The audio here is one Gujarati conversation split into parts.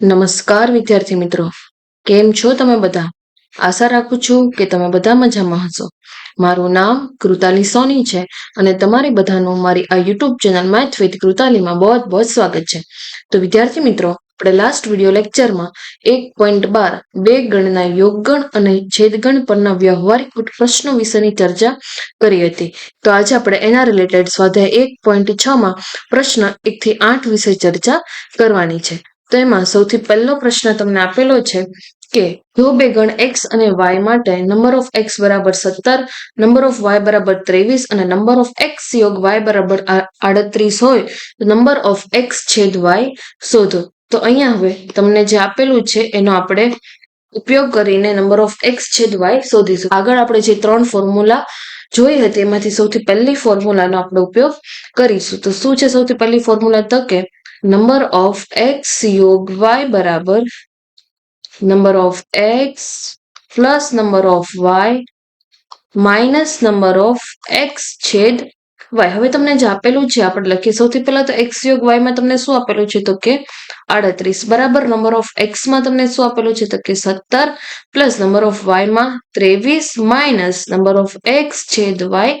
નમસ્કાર, વિદ્યાર્થી મિત્રો. કેમ છો તમે બધા? આશા રાખું છું કે તમે બધા મજામાં હશો. મારું નામ કૃતાલી સોની છે અને તમારી બધાનું મારી આ યુટ્યુબ ચેનલ મેથ વિથ કૃતાલીમાં બહુ બહુ સ્વાગત છે. તો વિદ્યાર્થી મિત્રો, આપણે લાસ્ટ વીડિયો લેક્ચરમાં એક પોઈન્ટ બાર, બે ગણના યોગગણ અને છેદગણ પરના વ્યવહારિક પ્રશ્નો વિશેની ચર્ચા કરી હતી. તો આજે આપણે એના રિલેટેડ સ્વાધ્યાય એક પોઈન્ટ છ માં પ્રશ્ન એક થી આઠ વિશે ચર્ચા કરવાની છે. તો એમાં સૌથી પહેલો પ્રશ્ન તમને આપેલો છે કે જો બે ગણ એક્સ અને વાય માટે નંબર ઓફ એક્સ બરાબર સત્તર નંબર ઓફ વાય બરાબર ત્રેવીસ અને નંબર ઓફ એક્સ યોગ વાય બરાબર આડત્રીસ હોય, તો નંબર ઓફ એક્સ છેદ વાય શોધો. તો અહીંયા હવે તમને જે આપેલું છે એનો આપણે ઉપયોગ કરીને નંબર ઓફ એક્સ છેદ વાય શોધીશું. આગળ આપણે જે ત્રણ ફોર્મ્યુલા જોઈ હતી, એમાંથી સૌથી પહેલી ફોર્મ્યુલાનો આપણે ઉપયોગ કરીશું. તો શું છે સૌથી પહેલી ફોર્મ્યુલા તો કે નંબર ઓફ એક્સ યોગ વાય બરાબર number of X plus number of Y minus number of X છેદ વાય હવે તમને જે આપેલું છે, આપણે લખીએ. સૌથી પહેલા તો એક્સ યોગ વાયમાં તમને શું આપેલું છે? તો કે આડત્રીસ. બરાબર? નંબર ઓફ એક્સમાં તમને શું આપેલું છે? તો કે સત્તર. પ્લસ નંબર ઓફ વાયમાં ત્રેવીસ. માઇનસ નંબર ઓફ એક્સ છેદ વાય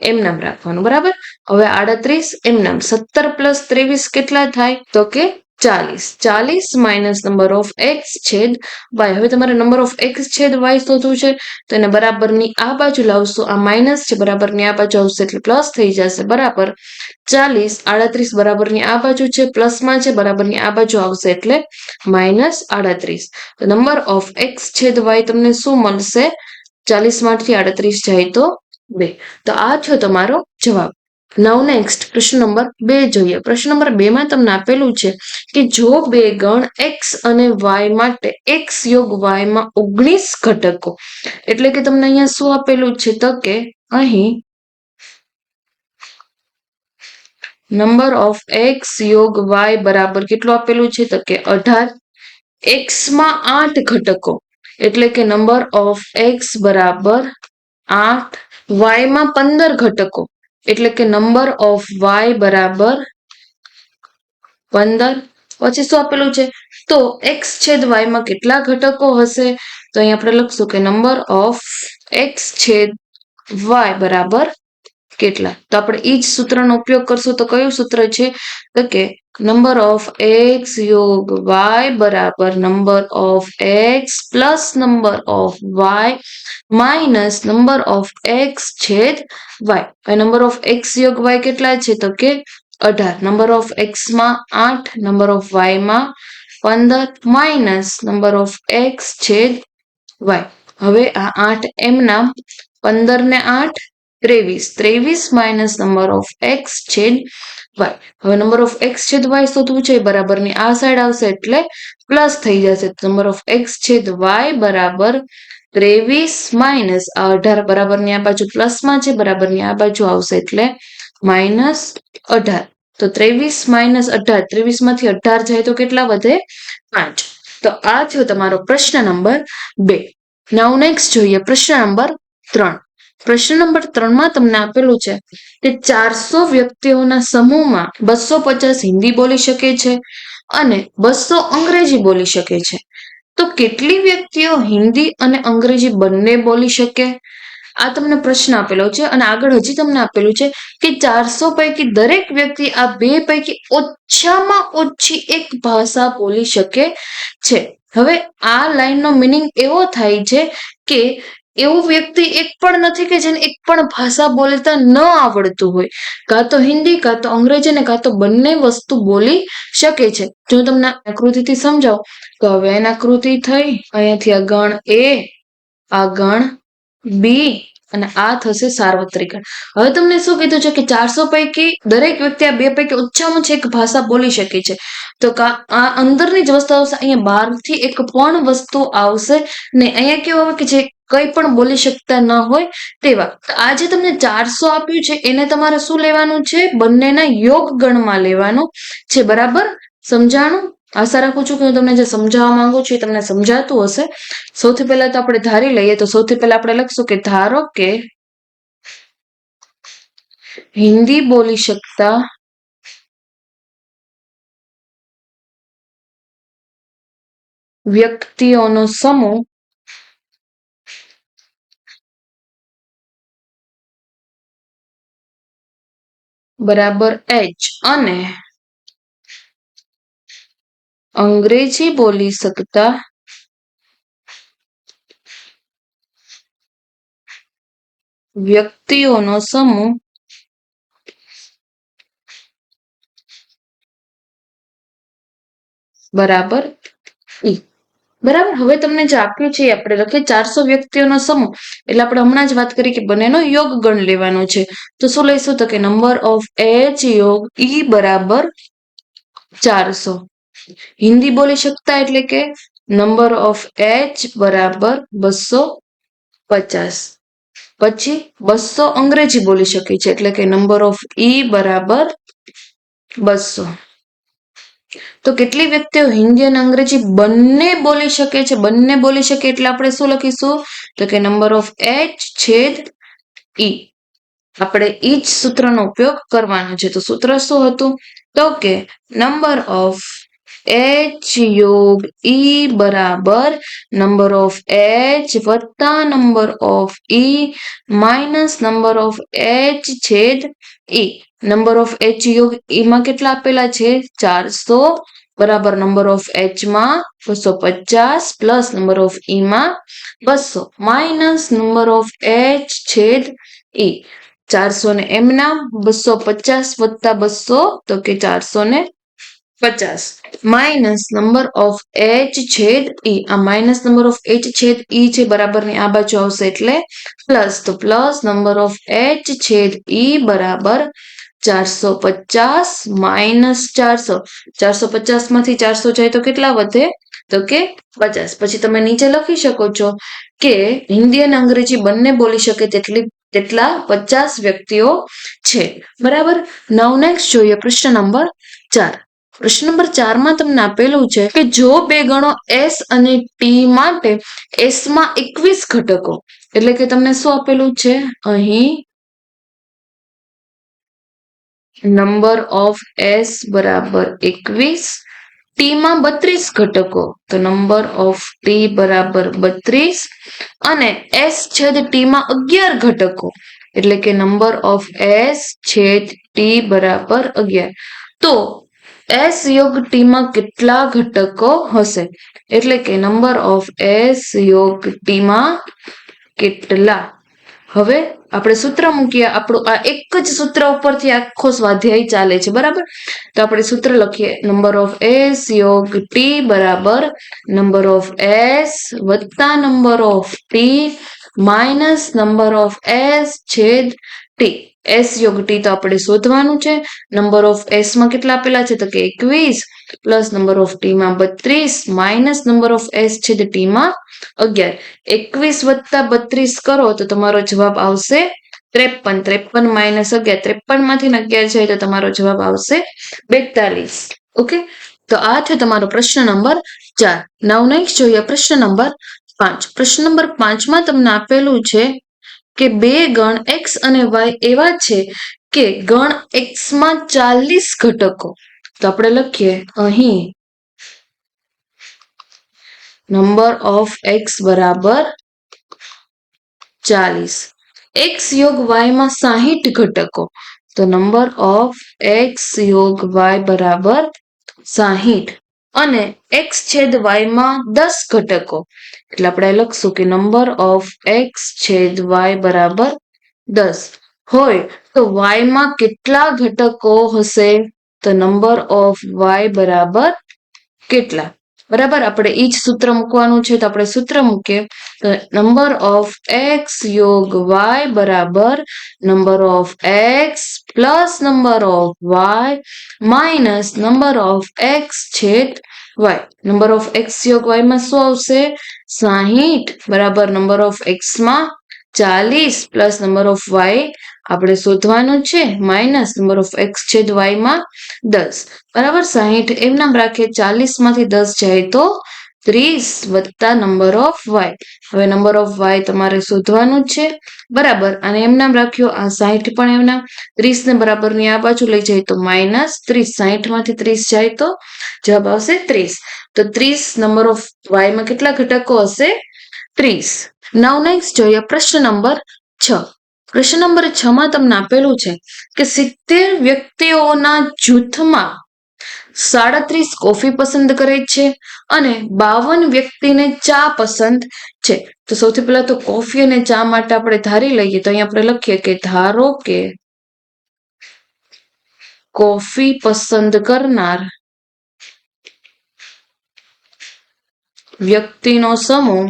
એમ નામ રાખવાનું, બરાબર? હવે આડત્રીસ, એમ નામ. સત્તર પ્લસ ત્રેવીસ કેટલા થાય? તો કે ચાલીસ. ચાલીસ માઇનસ નંબર ઓફ એક્સ છેદ વાય હવે તમારે નંબર ઓફ એક્સ છેદ વાય શોધવું છે, તો એને બરાબરની આ બાજુ લાવશો. આ માઇનસ છે, બરાબરની આ બાજુ આવશે એટલે પ્લસ થઈ જશે, બરાબર? ચાલીસ, આડત્રીસ બરાબરની આ બાજુ છે પ્લસમાં છે, બરાબરની આ બાજુ આવશે એટલે માઇનસ આડત્રીસ. તો નંબર ઓફ એક્સ છેદ વાય તમને શું મળશે? ચાલીસમાંથી આડત્રીસ જાય તો બે. તો આ થયો તમારો જવાબ. નવ નેક્સ્ટ પ્રશ્ન નંબર બે જોઈએ. પ્રશ્ન નંબર બે માં તમને આપેલું છે કે જો બે ગણ એક્સ અને વાય માટે એક્સ યોગ વાયમાં ઓગણીસ ઘટકો. એટલે કે તમને અહીંયા શું આપેલું છે તો કે અહીં નંબર ઓફ એક્સ યોગ વાય બરાબર કેટલું આપેલું છે તો કે અઢાર. એક્સમાં આઠ ઘટકો. એટલે કે નંબર ઓફ એક્સ બરાબર આઠ વાયમાં પંદર ઘટકો, એટલે કે નંબર ઓફ વાય બરાબર પંદર. પછી શું આપેલું છે? તો એક્સ છેદ વાયમાં કેટલા ઘટકો હશે? તો અહીં આપણે લખશું કે નંબર ઓફ એક્સ છેદ વાય બરાબર કેટલા? તો આપણે એ જ સૂત્રનો ઉપયોગ કરશું. તો કયું સૂત્ર છે? તો કે નંબર ઓફ એક્સ યોગ વાય બરાબર number of X plus number of Y minus number of X છેદ વાય નંબર ઓફ એક્સ યોગ વાય કેટલા છે? તો કે અઢાર. નંબર ઓફ એક્સમાં આઠ નંબર ઓફ વાયમાં પંદર માઇનસ નંબર ઓફ એક્સ છેદ વાય હવે આ આઠ એમના પંદર ને આઠ ત્રેવીસ. ત્રેવીસ માઇનસ નંબર ઓફ એક્સ છેદ વાય હવે નંબર ઓફ એક્સ છેદ વાય શોધવું છે? બરાબરની આ સાઈડ આવશે એટલે પ્લસ થઈ જશે. નંબર ઓફ એક્સ છેદ વાય બરાબર ત્રેવીસ માઇનસ અઢાર. બરાબરની આ બાજુ પ્લસમાં છે, બરાબરની આ બાજુ આવશે એટલે માઇનસ અઢાર. તો ત્રેવીસ માઇનસ અઢાર. ત્રેવીસમાંથી અઢાર જાય તો કેટલા વધે? પાંચ. તો આ થયો તમારો પ્રશ્ન નંબર બે. નાવ નેક્સ્ટ જોઈએ. પ્રશ્ન નંબર ત્રણ. પ્રશ્ન નંબર ત્રણમાં તમને આપેલું છે કે ચારસો વ્યક્તિઓના સમૂહમાં બસો પચાસ હિન્દી બોલી શકે છે અને બસો અંગ્રેજી બોલી શકે છે. તો કેટલી વ્યક્તિઓ હિન્દી અને અંગ્રેજી બંને બોલી શકે? આ તમને પ્રશ્ન આપેલો છે અને આગળ હજી તમને આપેલું છે કે ચારસો પૈકી દરેક વ્યક્તિ આ બે પૈકી ઓછામાં ઓછી એક ભાષા બોલી શકે છે. હવે આ લાઈનનો મિનિંગ એવો થાય છે કે એવું વ્યક્તિ એક પણ નથી કે જેને એક પણ ભાષા બોલતા ન આવડતું હોય. કાં તો હિન્દી, કાં તો અંગ્રેજી ને કાં તો બંને વસ્તુ બોલી શકે છે. જો તમને આકૃતિથી સમજાવ, તો હવે એના આકૃતિ થઈ, અહીંયાથી આ ગણ એ, આ ગણ બી અને આ થશે સાર્વત્રિક. હવે તમને શું કીધું છે કે ચારસો પૈકી દરેક વ્યક્તિ આ બે પૈકી ઓછામાં ઓછી એક ભાષા બોલી શકે છે. તો આ અંદરની જ વસ્તુ આવશે, અહીંયા બહારથી એક પણ વસ્તુ આવશે ને અહીંયા કેવું આવે કે જે કંઈ પણ બોલી શકતા ન હોય તેવા. આ તમને ચારસો આપ્યું છે, એને તમારે શું લેવાનું છે? બંનેના યોગ ગણમાં લેવાનું છે, બરાબર? સમજાણું? આશા રાખું છું કે હું તમને જે સમજાવવા માંગુ છું એ તમને સમજાતું હશે. સૌથી પહેલા તો આપણે ધારી લઈએ, તો સૌથી પહેલા આપણે લખશું કે ધારો કે હિન્દી બોલી શકતા વ્યક્તિઓનો સમૂહ બરાબર એચ અને અંગ્રેજી બોલી શકતા વ્યક્તિઓનો સમૂહ બરાબર ઈ બરાબર? હવે તમને જે આપ્યું છે આપણે લખીએ. ચારસો વ્યક્તિઓનો સમૂહ. એટલે આપણે હમણાં જ વાત કરી કે બંનેનો યોગ ગણ લેવાનો છે. તો શું લઈશું? તો કે નંબર ઓફ એચ યોગ ઈ બરાબર ચારસો. હિન્દી બોલી શકતા એટલે કે નંબર ઓફ એચ બરાબર બસો પચાસ. પછી બસો અંગ્રેજી બોલી શકે છે એટલે કે નંબર ઓફ ઈ બરાબર બસો. તો કેટલી વ્યક્તિઓ હિન્દી અને અંગ્રેજી બંને બોલી શકે છે? બંને બોલી શકે એટલે આપણે શું લખીશું? તો કે નંબર ઓફ એચ છેદ ઈ આપણે ઈ જ સૂત્રનો ઉપયોગ કરવાનો છે. તો સૂત્ર શું હતું? તો કે નંબર ઓફ એચ યોગ ઈ બરાબર નંબર ઓફ એચ વત્તા number of E minus number of H છેદ ઈ નંબર ઓફ એચ યોગ ઈમાં કેટલા આપેલા છે ચારસો બરાબર નંબર ઓફ એચમાં બસો પચાસ પ્લસ નંબર ઓફ ઈમાં બસો માઇનસ નંબર ઓફ એચ છેદ ઈ ચારસો ને એમના બસો પચાસ વત્તા બસો તો કે ચારસો ને પચાસ માઇનસ નંબર ઓફ એચ છેદ ઈ આ માઇનસ નંબર ઓફ એચ છેદ ઈ છે બરાબરની આ બાજુ આવશે એટલે પ્લસ તો પ્લસ નંબર ઓફ એચ છેદ ઈ બરાબર ચારસો પચાસ માઇનસ ચારસો ચારસો પચાસમાંથી ચારસો જાય તો કેટલા વધે તો કે પચાસ પછી તમે નીચે લખી શકો છો કે હિન્દી અને અંગ્રેજી બંને બોલી શકે તેટલી તેટલા પચાસ વ્યક્તિઓ છે. બરાબર? નવ નેક્સ્ટ જોઈએ પ્રશ્ન નંબર ચાર. પ્રશ્ન નંબર ચારમાં તમને આપેલું છે કે જો બે ગણો એસ અને ટી માટે એસમાં એકવીસ ઘટકો, એટલે કે તમને શું આપેલું છે? અહીં નંબર ઓફ એસ બરાબર એકવીસ ટીમાં બત્રીસ ઘટકો, તો નંબર ઓફ ટી બરાબર બત્રીસ, અને એસ છેદ ટીમાં અગિયાર ઘટકો, એટલે કે નંબર ઓફ એસ છેદ ટી બરાબર અગિયાર. તો એસ યોગ ટીમાં કેટલા ઘટકો હશે? એટલે કે નંબર ઓફ એસ યોગ ટીમાં કેટલા? હવે આપણે સૂત્ર મૂકીએ. આપણું આ એક જ સૂત્ર ઉપરથી આખો સ્વાધ્યાય ચાલે છે, બરાબર? તો આપણે સૂત્ર લખીએ. નંબર ઓફ એસ યોગ ટી બરાબર નંબર ઓફ એસ વત્તા number of T minus number of S છેદ ટી એસ યોગ ટી તો આપણે શોધવાનું છે. નંબર ઓફ એસમાં કેટલા આપેલા છે? તો કે એકવીસ પ્લસ નંબર ઓફ ટી માં બત્રીસ માઇનસ નંબર ઓફ એસ છે તે ટીમાં અગિયાર. એકવીસ વત્તા બત્રીસ કરો તો તમારો જવાબ આવશે ત્રેપન. ત્રેપન માઇનસ અગિયાર. ત્રેપનમાંથી અગિયાર જાય તો તમારો જવાબ આવશે બેતાલીસ. ઓકે? તો આ છે તમારો પ્રશ્ન નંબર ચાર. નવ નેક્સ્ટ જોઈએ પ્રશ્ન નંબર પાંચ. પ્રશ્ન નંબર પાંચમાં તમને આપેલું છે કે બે ગણ એક્સ અને વાય એવા છે કે ગણ એક્સમાં ચાલીસ ઘટકો. તો આપણે લખીએ અહીં. નંબર ઓફ એક્સ બરાબર ચાલીસ. એક્સ યોગ વાયમાં સાહીઠ ઘટકો. તો નંબર ઓફ એક્સ યોગ વાય બરાબર સાહીઠ. અને એક્સ છેદ વાયમાં દસ ઘટકો. એટલે આપણે લખશું કે નંબર ઓફ એક્સ છેદ વાય બરાબર દસ. હોય તો વાયમાં કેટલા ઘટકો હશે? તો નંબર ઓફ વાય બરાબર કેટલા? બરાબર? આપણે એ જ સૂત્ર મૂકવાનું છે. તો આપણે સૂત્ર મૂકીએ. તો નંબર ઓફ એક્સ યોગ વાય બરાબર number of X plus number of Y minus number of X છેદ વાય નંબર ઓફ એક્સ યોગ વાયમાં શું આવશે? સાહીઠ. બરાબર? નંબર ઓફ એક્સમાં ચાલીસ પ્લસ નંબર ઓફ વાય આપણે શોધવાનું છે. માઇનસ નંબર ઓફ એક્સ છેદ વાયમાં દસ. બરાબર સાહીઠ એમ નામ રાખીએ ચાલીસમાંથી દસ જાય તો ત્રીસ વત્તા નંબર ઓફ વાય. હવે નંબર ઓફ વાય તમારે શોધવાનું છે. બરાબર, અને એમ નામ રાખ્યો આ સાહીઠ પણ એમના ત્રીસ ને બરાબરની આ બાજુ લઈ જાય તો માઇનસ ત્રીસ. સાહીઠમાંથી ત્રીસ જાય તો જવાબ આવશે ત્રીસ. તો ત્રીસ નંબર ઓફ વાયમાં કેટલા ઘટકો હશે? ત્રીસ. નાવ નેક્સ્ટ જોઈએ પ્રશ્ન નંબર છ. પ્રશ્ન નંબર છ માં તમને આપેલું છે કે સિત્તેર વ્યક્તિઓના જૂથમાં સાડત્રીસ કોફી પસંદ કરે છે અને બાવન વ્યક્તિને ચા પસંદ છે. તો સૌથી પહેલા તો કોફી અને ચા માટે આપણે ધારી લઈએ તો અહીં આપણે લખીએ કે ધારો કે કોફી પસંદ કરનાર વ્યક્તિનો સમૂહ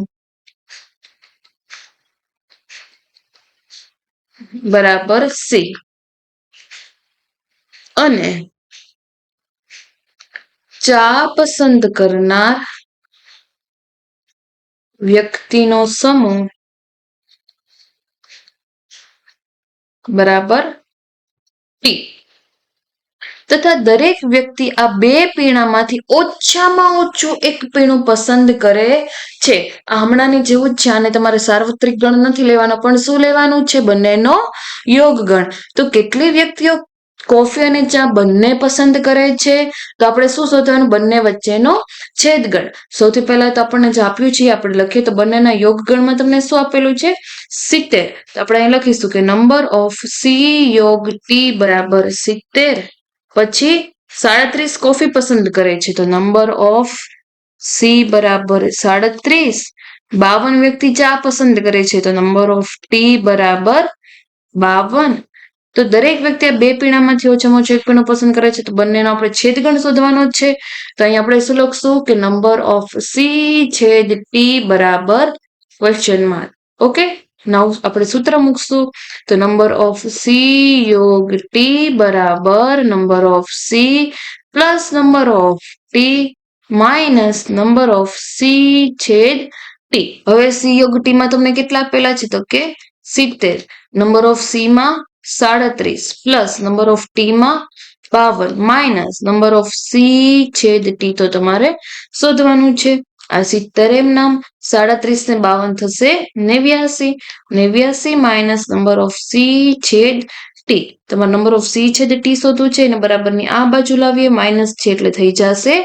બરાબર સી. અને ચા પસંદ કરનાર વ્યક્તિનો સમૂહ. બરાબર? ટી. તથા દરેક વ્યક્તિ આ બે પીણામાંથી ઓછામાં ઓછું એક પીણું પસંદ કરે છે. હમણાંની જેવું જ છે, આને તમારે સાર્વત્રિક ગણ નથી લેવાનો, પણ શું લેવાનું છે? બંનેનો યોગ ગણ. તો કેટલી વ્યક્તિઓ કોફી અને ચા બંને પસંદ કરે છે? તો આપણે શું શોધવાનું? બંને વચ્ચેનો છેદગણ સૌથી પહેલા તો આપણને જે આપ્યું છે, આપણે લખીએ તો બંનેના યોગગણમાં તમને શું આપેલું છે? સિત્તેર. તો આપણે અહીં લખીશું કે નંબર ઓફ સી યોગ ટી બરાબર સિત્તેર. પછી સાડત્રીસ કોફી પસંદ કરે છે. તો નંબર ઓફ સી બરાબર સાડત્રીસ, બાવન વ્યક્તિ ચા પસંદ કરે છે. તો નંબર ઓફ ટી બરાબર બાવન. તો દરેક વ્યક્તિ આ બે પીણામાંથી ઓછામાં ઓછો એક પીણું પસંદ કરે છે. તો બંનેનો આપણે છેદગણ શોધવાનો છે. તો અહીં આપણે શું લખશું કે નંબર ઓફ સી છેદ ટી બરાબર ક્વેશ્ચન માર્ક ઓકે નવ, આપણે સૂત્ર મૂકશું. તો નંબર ઓફ સી યોગ ટી બરાબર number of C plus number of T minus number of C છેદ ટી હવે સી યોગ ટી માં તમને કેટલા આપેલા છે? તો કે સિત્તેર. નંબર ઓફ સી માં સાડત્રીસ. પ્લસ નંબર ઓફ ટી માં બાવન. માઇનસ નંબર ઓફ સી છેદ ટી તો તમારે શોધવાનું છે. સિત્તેર એમ નામ સાડત્રીસ ને બાવન થશે નેવ્યાસી નેવ્યાસી માઇનસ નંબર ઓફ સી છેદ ટી તમારો નંબર ઓફ સી છેદ ટી શોધવું છે, એને બરાબરની આ બાજુ લાવીએ માઇનસ છે એટલે થઈ જશે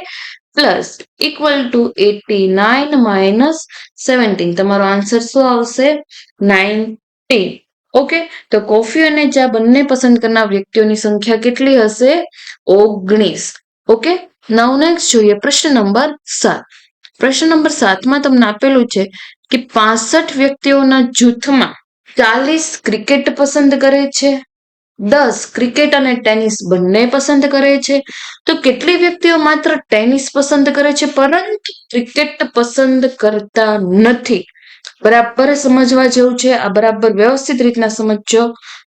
plus equal to eighty nine minus seventeen તમારો આન્સર શું આવશે? નાઇન્ટીન ઓકે તો કોફી અને ચા બંને પસંદ કરનાર વ્યક્તિઓની સંખ્યા કેટલી હશે? ઓગણીસ. ઓકે નવ નેક્સ્ટ જોઈએ પ્રશ્ન નંબર સાત. પ્રશ્ન નંબર સાતમાં તમને આપેલું છે કે પાસઠ વ્યક્તિઓના જૂથમાં ચાલીસ ક્રિકેટ પસંદ કરે છે, દસ ક્રિકેટ અને ટેનિસ બંને પસંદ કરે છે. તો કેટલી વ્યક્તિઓ માત્ર ટેનિસ પસંદ કરે છે પરંતુ ક્રિકેટ પસંદ કરતા નથી? બરાબર સમજવા જેવું છે, આ બરાબર વ્યવસ્થિત રીતના સમજજો.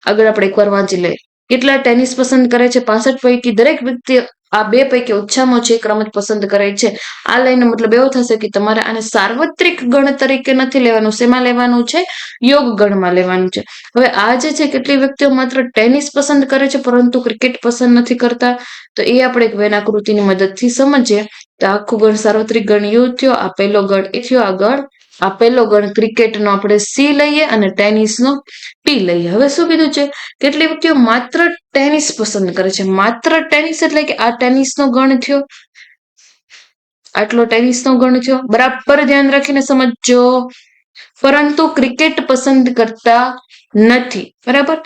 આગળ આપણે એકવાર વાંચી લઈએ. કેટલા ટેનિસ પસંદ કરે છે? પાસઠ પૈકી દરેક વ્યક્તિ આ બે પૈકી ઓછામાં ઓછી એક રમત પસંદ કરે છે. આ લઈને મતલબ એવો થશે કે તમારે આને સાર્વત્રિક ગણ તરીકે નથી લેવાનું. શેમાં લેવાનું છે? યોગ ગણમાં લેવાનું છે. હવે આ જે છે, કેટલી વ્યક્તિઓ માત્ર ટેનિસ પસંદ કરે છે, પરંતુ ક્રિકેટ પસંદ નથી કરતા? તો એ આપણે એક વેનાકૃતિની મદદથી સમજીએ. તો આખું ગણ સાર્વત્રિક ગણ યુ થયો, આ પહેલો ગણ એ થયો, આ ગણ આ પહેલો ગણ ક્રિકેટનો આપણે સી લઈએ અને ટેનિસનો ટી લઈએ. હવે શું કીધું છે? કેટલી વ્યક્તિઓ માત્ર ટેનિસ પસંદ કરે છે? માત્ર ટેનિસ એટલે કે આ ટેનિસનો ગણ થયો? આટલો ટેનિસનો ગણ થયો? બરાબર ધ્યાન રાખીને સમજજો. પરંતુ ક્રિકેટ પસંદ કરતા નથી. બરાબર?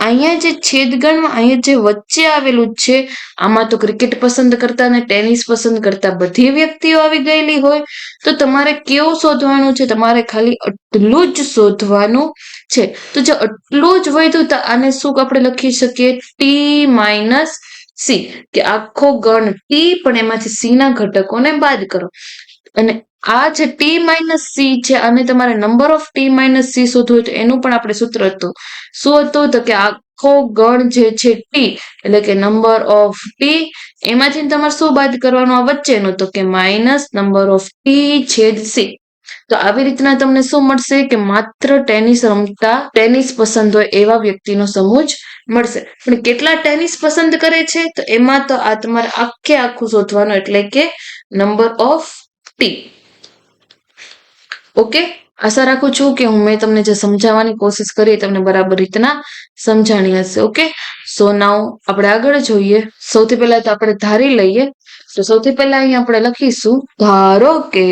અહીંયા જે છેદગણમાં અહીંયા જે વચ્ચે આવેલું છે, આમાં તો ક્રિકેટ પસંદ કરતા અને ટેનિસ પસંદ કરતા બધી વ્યક્તિઓ આવી ગયેલી હોય. તો તમારે કેવું શોધવાનું છે? તમારે ખાલી આટલું જ શોધવાનું છે. તો જો આટલું જ વધ્યું તો આને શું આપણે લખી શકીએ? ટી માઇનસ સી કે આખો ગણ ટી પણ એમાંથી સી ના ઘટકોને બાદ કરો. અને આ જે ટી માઇનસ સી છે અને તમારે number of T minus C શોધવું તો એનું પણ આપણે સૂત્ર હતું. શું હતું? તો કે આખો ગણ જે છે ટી એટલે કે નંબર ઓફ ટી એમાંથી તમારે શું બાદ કરવાનું? આ વચ્ચેનું, તો કે માઇનસ નંબર ઓફ ટી છેદ સી તો આવી રીતના તમને શું મળશે? કે માત્ર ટેનિસ રમતા ટેનિસ પસંદ હોય એવા વ્યક્તિનો સમૂહ જ મળશે. પણ કેટલા ટેનિસ પસંદ કરે છે? તો એમાં તો આ તમારે આખે આખું શોધવાનું, એટલે કે નંબર ઓફ ટી. ઓકે આશા રાખું છું કે હું મેં તમને જે સમજાવવાની કોશિશ કરી તમને બરાબર રીતના સમજાણી હશે ઓકે સો નાવ આપણે આગળ જોઈએ સૌથી પહેલા તો આપણે ધારી લઈએ. તો સૌથી પહેલા અહીંયા આપણે લખીશું, ધારો કે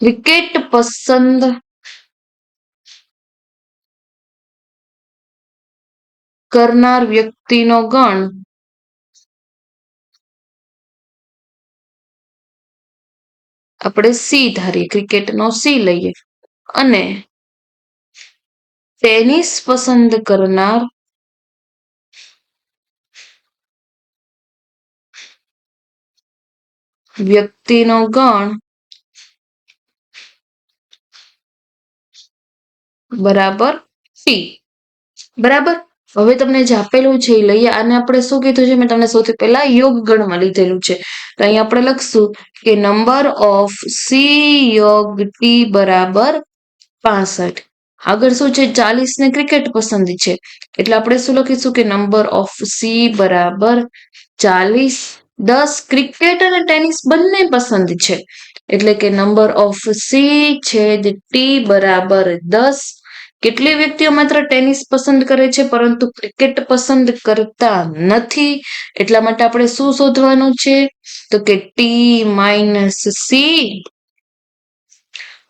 ક્રિકેટ પસંદ કરનાર વ્યક્તિનો ગણ આપણે સી ધારીએ, ક્રિકેટનો સી લઈએ. અને ટેનિસ પસંદ કરનાર વ્યક્તિનો ગણ બરાબર સી. બરાબર? હવે તમને જે આપેલું છે, એ લઈએ. આને આપણે શું કીધું છે? મેં તમને સૌથી પહેલા યોગ ગણમાં લીધેલું છે. તો અહીં આપણે લખશું કે નંબર ઓફ સી યોગ ટી બરાબર પાસઠ. આગળ શું છે? ચાલીસ ને ક્રિકેટ પસંદ છે. એટલે આપણે શું લખીશું કે નંબર ઓફ સી બરાબર ચાલીસ, દસ ક્રિકેટ અને ટેનિસ બંને પસંદ છે. એટલે કે નંબર ઓફ સી છે ટી બરાબર દસ કેટલી વ્યક્તિઓ માત્ર ટેનિસ પસંદ કરે છે, પરંતુ ક્રિકેટ પસંદ કરતા નથી? એટલા માટે આપણે શું શોધવાનું છે? તો કે ટી માઇનસ સી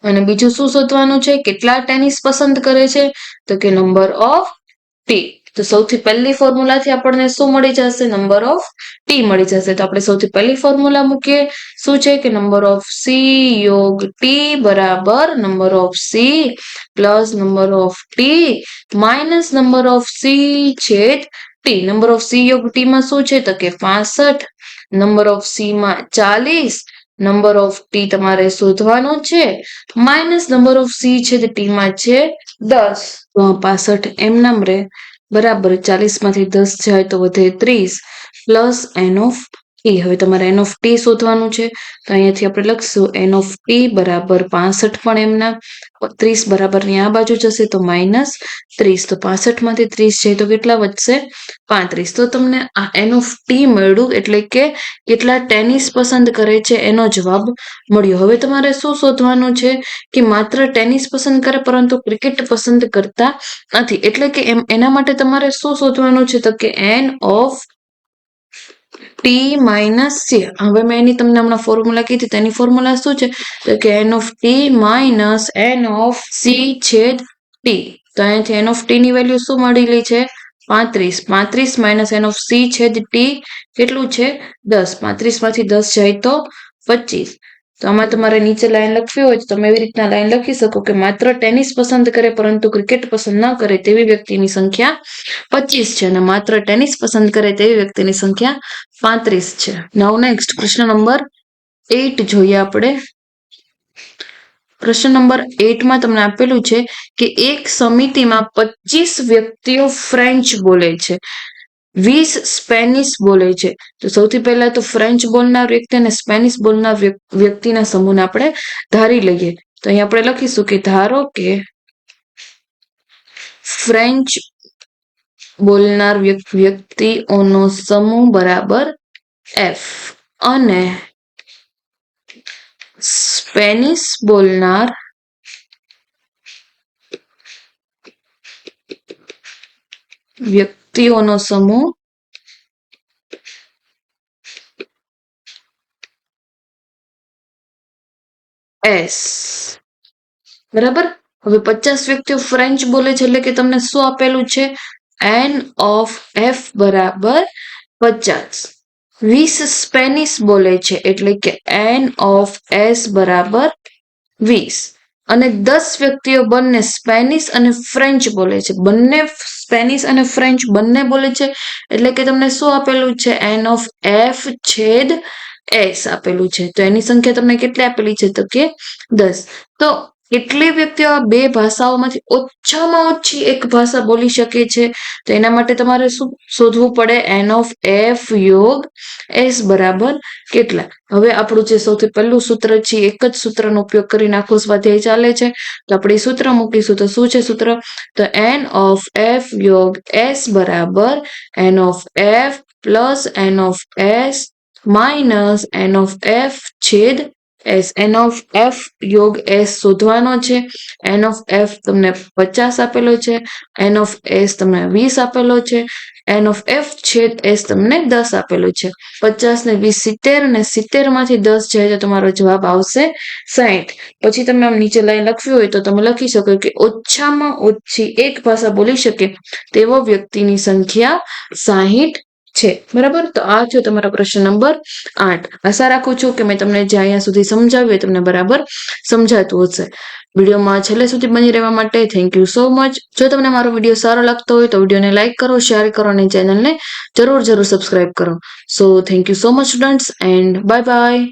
અને બીજું શું શોધવાનું છે? કેટલા ટેનિસ પસંદ કરે છે? તો કે નંબર ઓફ ટી તો સૌથી પહેલી ફોર્મ્યુલાથી આપણને શું મળી જશે? નંબર ઓફ ટી મળી જશે. તો આપણે સૌથી પહેલી ફોર્મ્યુલા મૂકીએ. શું છે કે નંબર ઓફ સી યોગ ટી બરાબર number of C plus number of T minus number of C છેદ ટી નંબર ઓફ સી યોગ ટી માં શું છે? તો કે પાસઠ. નંબર ઓફ સી માં ચાલીસ. નંબર ઓફ ટી તમારે શોધવાનો છે. માઇનસ નંબર ઓફ સી છે તે ટી માં છે દસ. પાસઠ એમ નામ રે બરાબર ચાલીસમાંથી દસ જાય તો વધે ત્રીસ પ્લસ એન ટી હવે તમારે એન ઓફ ટી શોધવાનું છે. તો અહીંયાથી આપણે લખશું એન ઓફ ટી બરાબર પાસઠ પણ એમના ત્રીસ બરાબરની આ બાજુ જશે તો માઇનસ ત્રીસ. તો પાસઠમાંથી ત્રીસ છે તો કેટલા વધશે? પાંત્રીસ. તો તમને આ એન ઓફ ટી મળ્યું એટલે કે કેટલા ટેનિસ પસંદ કરે છે એનો જવાબ મળ્યો. હવે તમારે શું શોધવાનું છે? કે માત્ર ટેનિસ પસંદ કરે પરંતુ ક્રિકેટ પસંદ કરતા નથી. એટલે કે એમ, એના માટે તમારે શું શોધવાનું છે? તો કે N of T minus C હવે મેં એની તમને હમણાં ફોર્મ્યુલા કીધી તેની ફોર્મ્યુલા શું છે? તો કે N of T minus N of C છેદ ટી તો અહીંયાથી એન ઓફ ટી ની વેલ્યુ શું મળેલી છે? પાંત્રીસ. પાંત્રીસ માઇનસ એન ઓફ સી છેદ ટી કેટલું છે? દસ. પાંત્રીસમાંથી દસ જાય તો પચીસ. તો આમાં તમારે નીચે લાઈન લખવી હોય તો તમે એવી રીતના લાઈન લખી શકો કે માત્ર ટેનિસ પસંદ કરે પરંતુ ક્રિકેટ પસંદ ન કરે તેવી વ્યક્તિની સંખ્યા પચીસ છે અને માત્ર ટેનિસ પસંદ કરે તેવી વ્યક્તિની સંખ્યા પાંત્રીસ છે. નવ નેક્સ્ટ પ્રશ્ન નંબર એટ જોઈએ આપણે. પ્રશ્ન નંબર એટમાં તમને આપેલું છે કે એક સમિતિમાં પચીસ વ્યક્તિઓ ફ્રેન્ચ બોલે છે. વીસ સ્પેનિશ બોલે છે. તો સૌથી પહેલા તો ફ્રેન્ચ બોલનાર વ્યક્તિ અને સ્પેનિશ બોલનાર વ્યક્તિના સમૂહને આપણે ધારી લઈએ. તો અહીં આપણે લખીશું કે ધારો કે ફ્રેન્ચ બોલનાર વ્યક્તિઓનો સમૂહ બરાબર એફ અને સ્પેનિશ બોલનાર વ્યક્તિઓનો સમૂહ એસ બરાબર? હવે પચાસ વ્યક્તિઓ ફ્રેન્ચ બોલે છે એટલે કે તમને શું આપેલું છે? એન ઓફ એફ બરાબર પચાસ. વીસ સ્પેનિશ બોલે છે એટલે કે એન ઓફ એસ બરાબર વીસ. અને દસ વ્યક્તિઓ બંને સ્પેનિશ અને ફ્રેન્ચ બોલે છે. બંને સ્પેનિશ અને ફ્રેન્ચ બંને બોલે છે. એટલે કે તમને શું આપેલું છે? એન ઓફ એફ છેદ એસ આપેલું છે. તો એની સંખ્યા તમને કેટલી આપેલી છે? તો કે દસ. તો કેટલી વ્યક્તિઓ આ બે ભાષાઓમાંથી ઓછામાં ઓછી એક ભાષા બોલી શકે છે. તો એના માટે તમારે શું શોધવું પડે? એન ઓફ એફ યોગ એસ બરાબર કેટલા? હવે આપણું જે સૌથી પહેલું સૂત્ર છે, એક જ સૂત્રનો ઉપયોગ કરીને આખો સ્વાધ્યાય ચાલે છે. તો આપણે સૂત્ર મૂકીશું. તો શું છે સૂત્ર? તો એન ઓફ એફ યોગ એસ બરાબર N of F plus N of S minus N of F છેદ એસ એન ઓફ એફ યોગ એસ શોધવાનો છે. એન ઓફ એફ તમને પચાસ આપેલો છે. એન ઓફ એસ તમને વીસ આપેલો છે. એન ઓફ એફ છેદ એસ તમને દસ આપેલો છે. પચાસ ને વીસ સિત્તેર ને સિત્તેરમાંથી દસ જાય તો તમારો જવાબ આવશે સાહીઠ પછી તમે આમ નીચે લાઈન લખવી હોય તો તમે લખી શકો કે ઓછામાં ઓછી એક ભાષા બોલી શકે તેવો વ્યક્તિની સંખ્યા સાહીઠ છે. બરાબર? તો આ છે તમારો પ્રશ્ન નંબર આઠ. આશા રાખું છું કે મેં તમને જે અહીંયા સુધી સમજાવ્યું તમને બરાબર સમજાતું હશે. વિડીયોમાં છેલ્લે સુધી બની રહેવા માટે થેન્ક યુ સો મચ જો તમને મારો વીડિયો સારો લાગતો હોય તો વિડીયોને લાઇક કરો શેર કરો અને ચેનલને જરૂર જરૂર સબસ્ક્રાઇબ કરો. So thank you so much students and bye bye